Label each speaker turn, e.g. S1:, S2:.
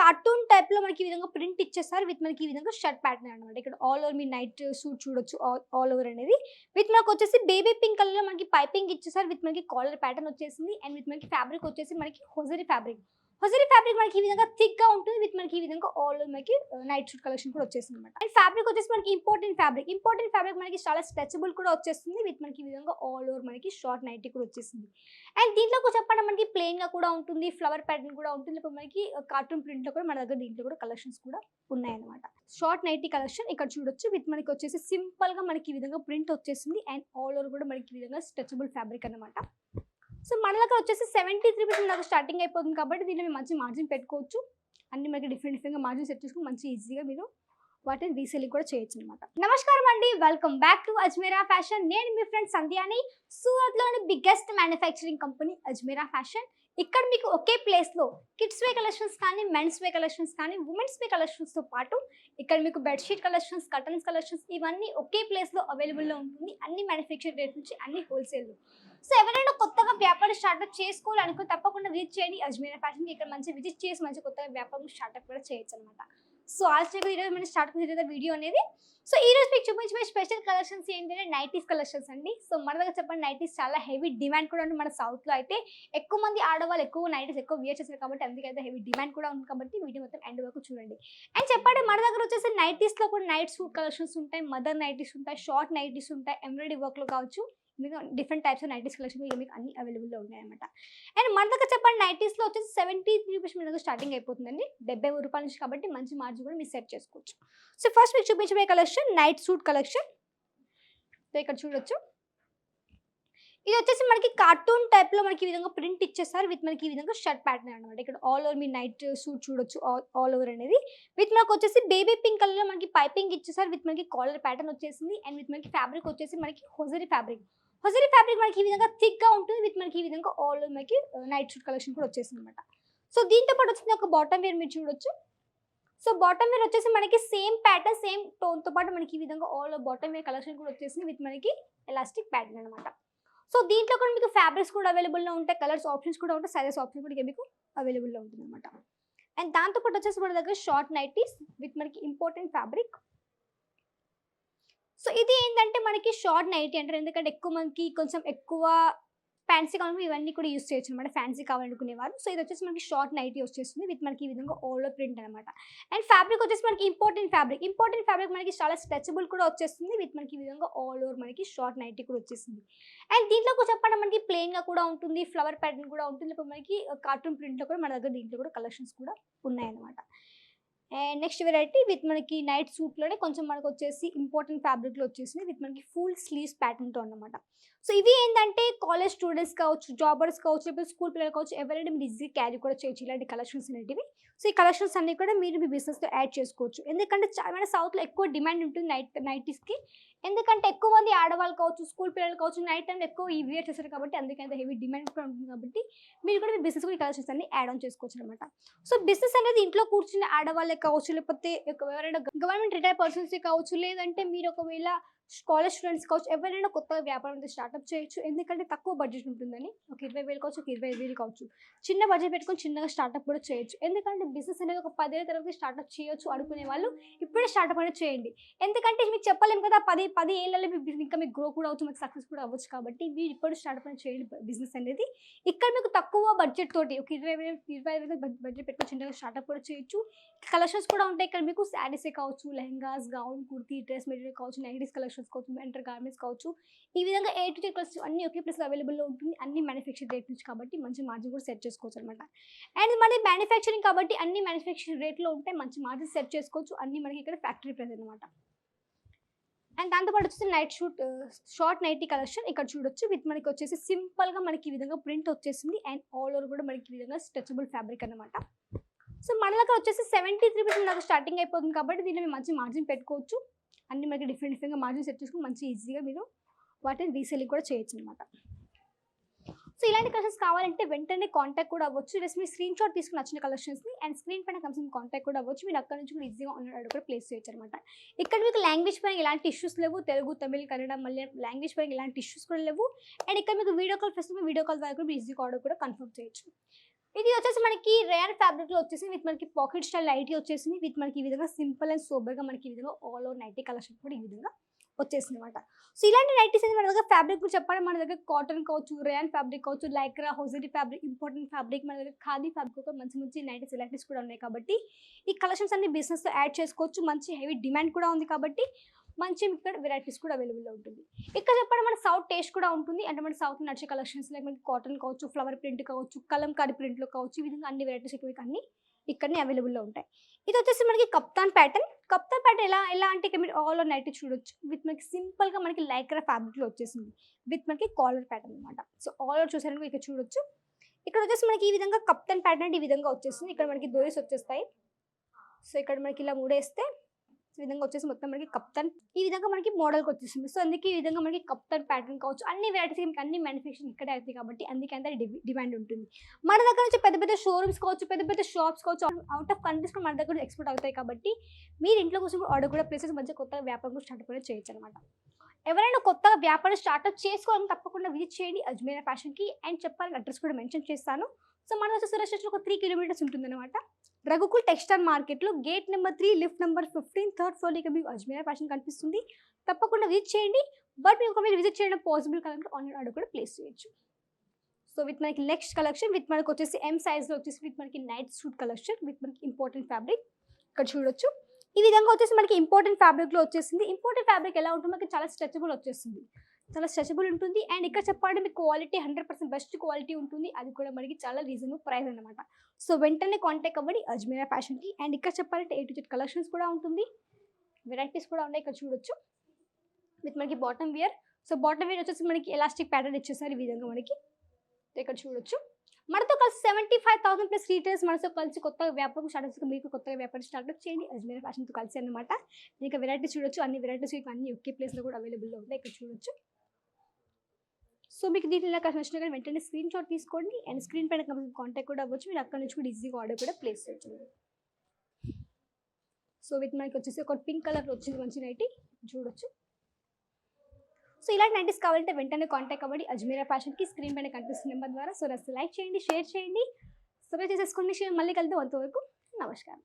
S1: Cartoon టైప్లో మనకి ఈ విధంగా ప్రింట్ ఇచ్చేస్తారు. విత్ మనకి ఈ విధంగా షర్ట్ ప్యాటర్న్ అనమాట ఇక్కడ ఆల్ ఓవర్ మీ నైట్ సూట్ చూడొచ్చు. ఆల్ ఓవర్ అనేది. విత్ మనకు వచ్చేసి బేబీ పింక్ కలర్లో మనకి పైపింగ్ ఇచ్చేసారు. విత్ మనకి కాలర్ ప్యాటర్న్ వచ్చేసింది. అండ్ విత్ మనకి ఫ్యాబ్రిక్ వచ్చేసి మనకి హోజరీ ఫ్యాబ్రిక్. హొజరీ ఫ్యాబ్రిక్ మనకి ఈ విధంగా థిక్గా ఉంటుంది విత్ మనకి ఈ విధంగా ఆల్ ఓవర్ మనకి నైట్ షూట్ కలెక్షన్ కూడా వచ్చేసింది అనమాట అండ్ ఫ్యాబ్రిక్ వచ్చేసి మనకి ఇంపార్టెంట్ ఫ్యాబ్రిక్ ఇంపార్టెంట్ ఫ్యాబ్రిక్ మనకి చాలా స్ట్రెచబుల్ కూడా వచ్చేస్తుంది విత్ మనకి ఈ విధంగా ఆల్ ఓవర్ మనకి షార్ట్ నైటీ కూడా వచ్చేసింది. అండ్ దీంట్లో కూడా చెప్పండి మనకి ప్లెయిన్గా కూడా ఉంటుంది ఫ్లవర్ ప్యాటర్న్ కూడా ఉంటుంది. ఇప్పుడు మనకి uh, కార్టూన్ ప్రింట్లో కూడా మన దగ్గర దీంట్లో కూడా కలెక్షన్స్ కూడా ఉన్నాయన్నమాట. షార్ట్ నైటీ కలెక్షన్ ఇక్కడ చూడొచ్చు. విత్ మనకి వచ్చేసి సింపుల్గా మనకి ఈ విధంగా ప్రింట్ వచ్చేసింది. అండ్ ఆల్ ఓవర్ కూడా మనకి ఈ విధంగా స్ట్రెచబుల్ ఫ్యాబ్రిక్ అన్నమాట. సో మన దగ్గర వచ్చేసి సెవెంటీ త్రీ పర్సెంట్ నాకు స్టార్టింగ్ అయిపోతుంది కాబట్టి దీన్ని మీరు మంచి మార్జిన్ పెట్టుకోవచ్చు. అన్ని మనకి డిఫరెంట్ డిఫరెంట్గా మార్జిన్ సెట్ చేసుకుని మంచి ఈజీగా మీరు వాటిని రీసెల్లింగ్ కూడా చేయొచ్చు అనమాట నమస్కారం అండి. Welcome back to Ajmera fashion నేను మీ ఫ్రెండ్ సంధ్యాని సూరత్లోని biggest manufacturing company Ajmera fashion ఇక్కడ మీకు ఒకే ప్లేస్లో కిడ్స్ వే కలెక్షన్స్ కానీ మెన్స్ వే కలెక్షన్స్ కానీ ఉమెన్స్ వే కలెక్షన్స్తో పాటు ఇక్కడ మీకు బెడ్షీట్ కలెక్షన్స్ కటన్స్ కలెక్షన్స్ ఇవన్నీ ఒకే ప్లేస్లో అవైలబుల్లో ఉంటుంది. అన్ని మ్యానుఫ్యాక్చర్ రేట్ నుంచి అన్ని హోల్సేల్ సో ఎవరైనా కొత్తగా వ్యాపారం స్టార్ట్అప్ చేసుకోవాలనుకో తప్పకుండా విజిట్ చేయండి. అజ్మీర్ ఫ్యాషన్ ఇక్కడ మంచి విజిట్ చేసి మంచి కొత్తగా వ్యాపారం స్టార్ట్అప్ కూడా చేయొచ్చు అనమాట సో ఆల్స్టేగా ఈరోజు మనం స్టార్ట్ చేసే వీడియో అనేది. సో ఈ రోజు మీకు చూపించే స్పెషల్ కలెక్షన్స్ ఏంటంటే నైటీస్ కలెక్షన్స్ అండి. సో మన దగ్గర చెప్పండి నైటీస్ చాలా హెవీ డిమాండ్ కూడా ఉంది మన సౌత్లో అయితే. ఎక్కువ మంది ఆడవాళ్ళు ఎక్కువ నైటీస్ ఎక్కువ వియర్ చేస్తారు కాబట్టి అందుకైతే హెవీ డిమాండ్ కూడా ఉంది కాబట్టి వీడియో మొత్తం ఎండ్ వరకు చూడండి. అండ్ చెప్పండి మన దగ్గర వచ్చేసి నైటీస్లో కూడా నైట్ సూట్ కలెక్షన్స్ ఉంటాయి. మదర్ నైటీస్ ఉంటాయి షార్ట్ నైటీస్ ఉంటాయి ఎంబ్రాయిడరీ వర్క్లో కావచ్చు. మీకు different types of nighties collection మీకు అన్ని అవైలబుల్లో ఉన్నాయన్నమాట. అండ్ మన దగ్గర చెప్పండి నైటీస్లో వచ్చేసి సెవెంటీ త్రీ రూపీస్ మీ దగ్గర స్టార్టింగ్ అయిపోతుందండి. డెబ్బై రూపాయల నుంచి కాబట్టి మంచి మార్జిన్ కూడా మీరు సెట్ చేసుకోవచ్చు. సో ఫస్ట్ మీకు చూపించబోయే collection night suit collection so ఇక్కడ చూడొచ్చు. ఇది వచ్చేసి మనకి కార్టూన్ టైప్లో మనకి ఈ విధంగా ప్రింట్ ఇచ్చేస్తారు. విత్ మనకి ఈ విధంగా షర్ట్ ప్యాటర్న్ అనమాట ఇక్కడ ఆల్ ఓవర్ మీ నైట్ సూట్ చూడొచ్చు ఆల్ ఓవర్ అనేది. విత్ మనకు వచ్చేసి బేబీ పింక్ కలర్లో మనకి పైపింగ్ ఇచ్చేసారు విత్ మనకి కాలర్ ప్యాటర్న్ వచ్చేసింది. అండ్ విత్ మనకి ఫ్యాబ్రిక్ వచ్చేసి మనకి హోజరీ ఫ్యాబ్రిక్ హొజరీ ఫ్యాబ్రిక్ మనకి ఈ విధంగా థిక్గా ఉంటుంది. విత్ మనకి ఈ విధంగా ఆల్ మనకి నైట్ షూట్ కలెక్షన్ కూడా వచ్చేసింది అనమాట సో దీంతో పాటు వచ్చింది ఒక బాటమ్ వేర్ మీరు చూడొచ్చు. సో బాటమ్ వేర్ వచ్చేసి మనకి సేమ్ ప్యాటర్న్ సేమ్ టోన్తో పాటు మనకి ఈ విధంగా ఆల్ బాటమ్ వేర్ కలెక్షన్ కూడా వచ్చేసింది. విత్ మనకి ఎలాస్టిక్ ప్యాటర్న్ అనమాట సో దీంట్లో కూడా మీకు ఫ్యాబ్రిక్స్ కూడా అవైలబుల్లో ఉంటాయి. కలర్స్ ఆప్షన్స్ కూడా ఉంటాయి. సైజెస్ ఆప్షన్ కూడా మీకు అవైలబుల్లో ఉంటుంది అనమాట అండ్ దాంతో పాటు వచ్చేసి మన దగ్గర షార్ట్ నైటీస్ విత్ మనకి ఇంపార్టెంట్ ఫ్యాబ్రిక్ సో ఇది ఏంటంటే మనకి షార్ట్ నైటీ అంటారు. ఎందుకంటే ఎక్కువ మనకి కొంచెం ఎక్కువ ఫ్యాన్సీ కావాలంటే ఇవన్నీ కూడా యూస్ చేయొచ్చు అనమాట ఫ్యాన్సీ కావాలనుకునేవారు. సో ఇది వచ్చేసి మనకి షార్ట్ నైటీ వచ్చేస్తుంది విత్ మనకి ఈ విధంగా ఓలో ప్రింట్ అనమాట అండ్ ఫ్యాబ్రిక్ వచ్చేసి మనకి ఇంపార్టెంట్ ఫ్యాబ్రిక్ ఇంపార్టెంట్ ఫ్యాబ్రిక్ మనకి చాలా స్ట్రెచబుల్ కూడా వచ్చేస్తుంది. విత్ మనకి ఈ విధంగా ఆల్ ఓవర్ మనకి షార్ట్ నైటీ కూడా వచ్చేసింది. అండ్ దీంట్లో కూడా చెప్పండి మనకి ప్లెయిన్గా కూడా ఉంటుంది. ఫ్లవర్ ప్యాటర్న్ కూడా ఉంటుంది. ఇప్పుడు మనకి కార్టూన్ ప్రింట్లో కూడా మన దగ్గర దీంట్లో కూడా కలెక్షన్స్ కూడా ఉన్నాయన్నమాట. అండ్ నెక్స్ట్ వెరైటీ విత్ మనకి నైట్ సూట్లోనే కొంచెం మనకు వచ్చేసి ఇంపార్టెంట్ ఫ్యాబ్రిక్లో వచ్చేసింది విత్ మనకి ఫుల్ స్లీవ్స్ ప్యాటర్న్తో అన్నమాట. సో ఇవి ఏంటంటే కాలేజ్ స్టూడెంట్స్ కావచ్చు జాబర్స్ కావచ్చు లేకపోతే స్కూల్ పిల్లలు కావచ్చు ఎవరైనా మీరు ఈజీ క్యారీ కూడా చేయొచ్చు. ఇలాంటి కలెక్షన్స్ అనేటివి సో ఈ కలెక్షన్స్ అన్ని కూడా మీరు మీ బిజినెస్లో యాడ్ చేసుకోవచ్చు. ఎందుకంటే చాలా సౌత్లో ఎక్కువ డిమాండ్ ఉంటుంది నైట్ నైటీస్కి. ఎందుకంటే ఎక్కువ మంది ఆడవాళ్ళు కావచ్చు స్కూల్ పిల్లలు కావచ్చు నైట్ టైం ఎక్కువ ఈ వేర్ చేస్తారు కాబట్టి అందుకంత హెవీ డిమాండ్ కూడా ఉంటుంది కాబట్టి మీరు కూడా మీ బిజినెస్ కూడా ఈ కలెక్షన్స్ అన్ని యాడ్ ఆన్ చేసుకోవచ్చు అనమాట సో బిజినెస్ అనేది ఇంట్లో కూర్చుని ఆడవాళ్ళే కావచ్చు లేకపోతే ఎవరైనా గవర్నమెంట్ రిటైర్ పర్సన్స్ కావచ్చు లేదంటే మీరు ఒకవేళ కాలేజ్ స్టూడెంట్స్ కావచ్చు ఎవరైనా కొత్తగా వ్యాపారం స్టార్ట్అప్ చేయొచ్చు. ఎందుకంటే తక్కువ బడ్జెట్ ఉంటుందని. ఒక ఇరవై వేలు కావచ్చు ఒక ఇరవై వేలు కావచ్చు. చిన్న బడ్జెట్ పెట్టుకొని చిన్నగా స్టార్ట్అప్ కూడా చేయొచ్చు. ఎందుకంటే బిజినెస్ అనేది ఒక పదేళ్ళ తర్వాత స్టార్ట్అప్ చేయొచ్చు అనుకునే వాళ్ళు ఇప్పుడే స్టార్ట్అప్ అనేది చేయండి. ఎందుకంటే మీకు చెప్పలేము కదా పది పది ఏళ్ళలో మీ ఇంకా మీకు గ్రో కూడా అవుతుంది మీకు సక్సెస్ కూడా అవ్వచ్చు కాబట్టి మీరు ఇప్పుడు స్టార్ట్అప్ అనేది చేయండి బిజినెస్ అనేది. ఇక్కడ మీకు తక్కువ బడ్జెట్ తోటి ఒక ఇరవై వేలు ఇరవై ఐదు వేలు బడ్జెట్ పెట్టుకొని చిన్నగా స్టార్ట్అప్ కూడా చేయొచ్చు. కలెక్షన్స్ కూడా ఉంటాయి. ఇక్కడ మీకు శారీసే కావచ్చు lehengas gown kurti dress material కావచ్చు నైటీస్ కలెక్షన్స్ కావచ్చు ఎంటర్ గార్మెంట్స్ కావచ్చు ఈ విధంగా ఏ టు కలెక్స్ అన్ని ఒకే ప్లేస్లో అవైలబుల్లో ఉంటుంది అన్ని మ్యానుఫ్యాక్చర్ రేట్ నుంచి కాబట్టి మంచి మార్జిన్ కూడా సెట్ చేసుకోవచ్చు అనమాట అండ్ మనది మ్యానుఫ్యాక్చరింగ్ కాబట్టి అన్ని మ్యానుఫ్యాక్చరింగ్ రేట్లో ఉంటే మంచి మార్జిన్ సెట్ చేసుకోవచ్చు అన్ని మనకి ఇక్కడ ఫ్యాక్టరీ ప్రైస్ అనమాట అండ్ దాంతోపాటు వచ్చేసి night suit short nighty collection ఇక్కడ చూడొచ్చు. విత్ మనకి వచ్చేసి సింపుల్గా మనకి ఈ విధంగా ప్రింట్ వచ్చేసింది అండ్ ఆల్ ఓవర్ కూడా మనకి ఈ విధంగా స్ట్రెచబుల్ ఫ్యాబ్రిక్ అనమాట సో మన దగ్గర వచ్చేసి సెవెంటీ త్రీ పర్సెంట్ నాకు స్టార్టింగ్ అయిపోతుంది కాబట్టి దీనిలో మంచి మార్జిన్ పెట్టుకోవచ్చు. అన్ని మనకి డిఫరెంట్ డిఫరెంట్గా మార్జిన్ సెట్ చేసుకుని మంచి ఈజీగా మీరు వాటిని రీసెల్లింగ్ కూడా చేయొచ్చు అనమాట సో ఇలాంటి కలెక్షన్స్ కావాలంటే వెంటనే కాంటాక్ట్ కూడా అవ్వచ్చు. లేదా మీరు స్క్రీన్ షాట్ తీసుకుని వచ్చిన కలెక్షన్స్ని అండ్ స్క్రీన్ పైన కన్సర్న్ కాంటాక్ట్ కూడా అవ్వచ్చు. మీరు అక్కడ నుంచి కూడా ఈజీగా ఆన్లైన్ కూడా ప్లేస్ చేయొచ్చు అనమాట ఇక్కడ మీకు లాంగ్వేజ్ పరంగా ఎలాంటి ఇష్యూస్ లేవు. తెలుగు తమిళ కన్నడ మళ్ళీ లాంగ్వేజ్ పరంగా ఎలాంటి ఇష్యూస్ కూడా లేవు. అండ్ ఇక్కడ మీకు video call first video call ద్వారా కూడా ఈజీగా ఆర్డర్ కూడా కన్ఫర్మ్ చేయొచ్చు. ఇది వచ్చేసి మనకి రేర్ ఫ్యాబ్రిక్లో వచ్చేసి విత్ మనకి పాకెట్ స్టైల్ నైటీ వచ్చేసింది. విత్ మనకి ఈ విధంగా సింపుల్ అండ్ సూపర్గా మనకి ఈ విధంగా ఆల్ ఓవర్ నైటీ కలెక్షన్ కూడా ఈ విధంగా వచ్చేసింది అనమాట సో ఇలాంటి నైటీస్ అనేది మన దగ్గర ఫ్యాబ్రిక్ గురించి చెప్పాలి. మన దగ్గర కాటన్ కావచ్చు రేయన్ ఫ్యాబ్రిక్ కావచ్చు lycra hosiery fabric important fabric మన దగ్గర ఖాదీ ఫ్యాబ్రిక్ కూడా మంచి మంచి నైటీస్ ఇలాంటిస్ కూడా ఉన్నాయి కాబట్టి ఈ కలెక్షన్స్ అన్ని బిజినెస్తో యాడ్ చేసుకోవచ్చు. మంచి హెవీ డిమాండ్ కూడా ఉంది కాబట్టి మంచి ఇక్కడ వెరైటీస్ కూడా అవైలబుల్లో ఉంటుంది. ఇక్కడ చెప్పండి మన సౌత్ టేస్ట్ కూడా ఉంటుంది. అంటే మన సౌత్ నడిచే కలెక్షన్స్ లైక్ మనకి కాటన్ కావచ్చు ఫ్లవర్ ప్రింట్ కావచ్చు కలంకారీ ప్రింట్లో కావచ్చు ఈ విధంగా అన్ని వెరైటీస్ ఇక్కడ అన్ని ఇక్కడనే అవైలబుల్లో ఉంటాయి. ఇది వచ్చేసి మనకి కప్తాన్ ప్యాటర్న్ కప్తాన్ ప్యాటర్న్ ఎలా ఎలా అంటే ఇక్కడ మీరు ఆల్ ఓవర్ నైట్ చూడొచ్చు. విత్ మనకి సింపుల్గా మనకి లైక్రా ఫ్యాబ్రిక్లో వచ్చేసింది. విత్ మనకి కాలర్ ప్యాటర్న్ అనమాట సో ఆల్ ఓవర్ చూసారని ఇక్కడ చూడొచ్చు. ఇక్కడ వచ్చేసి మనకి ఈ విధంగా కప్తాన్ ప్యాటర్న్ అంటే ఈ విధంగా వచ్చేస్తుంది ఇక్కడ మనకి దోరీస్ వచ్చేస్తాయి. సో ఇక్కడ మనకి ఇలా మూడేస్తే ఈ విధంగా వచ్చేసి మొత్తం మనకి కప్తాన్ ఈ విధంగా మనకి మోడల్కి వచ్చేసింది. సో అందుకే ఈ విధంగా మనకి కప్తాన్ ప్యాటర్న్ కావచ్చు. అన్ని వెరైటీస్ మనకి అన్ని మ్యానుఫ్యాక్చరింగ్ ఇక్కడే అవుతాయి కాబట్టి అందుకే అంత డిమాండ్ ఉంటుంది. మన దగ్గర నుంచి పెద్ద పెద్ద షోరూమ్స్ కావచ్చు పెద్ద పెద్ద షాప్స్ కావచ్చు అవుట్ ఆఫ్ కంట్రీస్ కూడా మన దగ్గర ఎక్స్పోర్ట్ అవుతాయి కాబట్టి మీరు ఇంట్లో కోసం ఆర్డర్ కూడా ప్లేసెస్ మంచిగా కొత్తగా వ్యాపారం కూడా స్టార్ట్ కూడా చేయొచ్చు అనమాట ఎవరైనా కొత్తగా వ్యాపారం స్టార్ట్అప్ చేసుకోవాలని తప్పకుండా విజిట్ చేయండి అజ్మీరా ఫ్యాషన్కి. అండ్ చెప్పాలని అడ్రస్ కూడా మెన్షన్ చేస్తాను. సో మన వచ్చి సురేష్ ఒక త్రీ కిలోమీటర్స్ ఉంటుందన్నమాట. రఘుకుల్ టెక్స్టైల్ మార్కెట్లో gate number three lift number fifteen third ఫ్లోర్లో మీకు అజ్మీరా ఫ్యాషన్ కనిపిస్తుంది. తప్పకుండా విజిట్ చేయండి. బట్ మీకు మీరు విజిట్ చేయడం పాసిబుల్ కావాలంటే ఆన్లైన్ ఆర్డర్ కూడా ప్లేస్ చేయొచ్చు. సో విత్ మనకి నెక్స్ట్ కలెక్షన్ విత్ మనకి వచ్చేసి ఎం సైజ్లో వచ్చేసి విత్ మనకి నైట్ సూట్ కలెక్షన్ విత్ మనకి ఇంపార్టెంట్ ఫ్యాబ్రిక్ ఇక్కడ చూడొచ్చు. ఈ విధంగా వచ్చేసి మనకి ఇంపార్టెంట్ ఫ్యాబ్రిక్లో వచ్చేసింది. ఇంపార్టెంట్ ఫ్యాబ్రిక్ ఎలా ఉంటుంది మనకి చాలా స్ట్రెచబుల్ వచ్చేసింది. చాలా స్ట్రెచబుల్ ఉంటుంది. అండ్ ఇక్కడ చెప్పాలంటే మీకు quality hundred percent best quality ఉంటుంది. అది కూడా మనకి చాలా రీజనబుల్ ప్రైస్ అనమాట సో వెంటనే కాంటాక్ట్ అవ్వండి. అజ్మీరా ఫ్యాషన్కి అండ్ ఇక్కడ చెప్పాలంటే ఏ టు జెడ్ కలెక్షన్స్ కూడా ఉంటుంది. వెరైటీస్ కూడా ఉన్నాయి. ఇక్కడ చూడొచ్చు. విత్ మనకి bottom wear so bottom wear వచ్చేసి మనకి ఎలాస్టిక్ ప్యాటర్న్ ఇచ్చేసారు ఈ విధంగా మనకి. ఇక్కడ చూడొచ్చు. మనతో కలిసి seventy five thousand plus retails మనతో కలిసి కొత్తగా వ్యాపారం స్టార్ట్ చేసి మీకు కొత్తగా వ్యాపారం స్టార్ట్ చేయండి. అజ్మీర ఫ్యాషన్తో కలిసి అనమాట ఇంకా వెరైటీస్ చూడొచ్చు. అన్ని వెరైటీస్ మీకు అన్ని ఒకే ప్లేస్లో కూడా అవైలబుల్లో ఉంటాయి ఇక్కడ చూడొచ్చు. సో మీకు దీంట్లో ఇలా నచ్చినా కానీ వెంటనే స్క్రీన్ షాట్ తీసుకోండి. అండ్ స్క్రీన్ పైన కాంటాక్ట్ కూడా అవ్వచ్చు. మీరు అక్కడ నుంచి కూడా ఈజీగా ఆర్డర్ కూడా ప్లేస్ చేయొచ్చు. సో విత్ మనకి వచ్చేసి ఒక పింక్ కలర్ వచ్చింది మంచి నైటీ. చూడొచ్చు. సో ఇలాంటి నైటీస్ కావాలంటే వెంటనే కాంటాక్ట్ అవ్వండి. అజ్మీరా ఫ్యాషన్కి స్క్రీన్ పైన కనిపిస్తున్న నెంబర్ ద్వారా. సో రస్ లైక్ చేయండి షేర్ చేయండి. సబ్స్క్రైబ్ చేసేసుకోండి. మళ్ళీ కలిద్దాం అంతవరకు. నమస్కారం.